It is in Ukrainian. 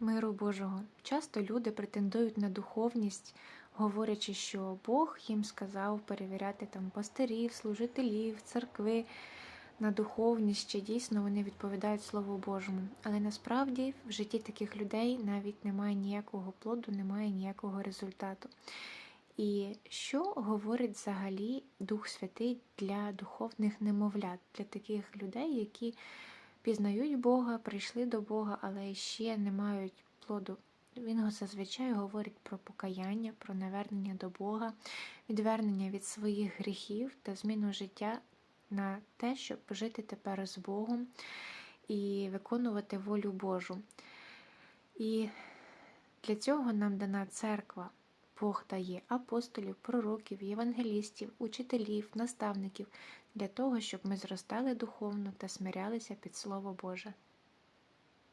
Миру Божого. Часто люди претендують на духовність, говорячи, що Бог їм сказав перевіряти там пастирів, служителів, церкви на духовність, чи дійсно вони відповідають Слову Божому. Але насправді в житті таких людей навіть немає ніякого плоду, немає ніякого результату. І що говорить взагалі Дух Святий для духовних немовлят, для таких людей, які пізнають Бога, прийшли до Бога, але ще не мають плоду. Він зазвичай говорить про покаяння, про навернення до Бога, відвернення від своїх гріхів та зміну життя на те, щоб жити тепер з Богом і виконувати волю Божу. І для цього нам дана церква. Бог дає апостолів, пророків, євангелістів, учителів, наставників для того, щоб ми зростали духовно та смирялися під Слово Боже.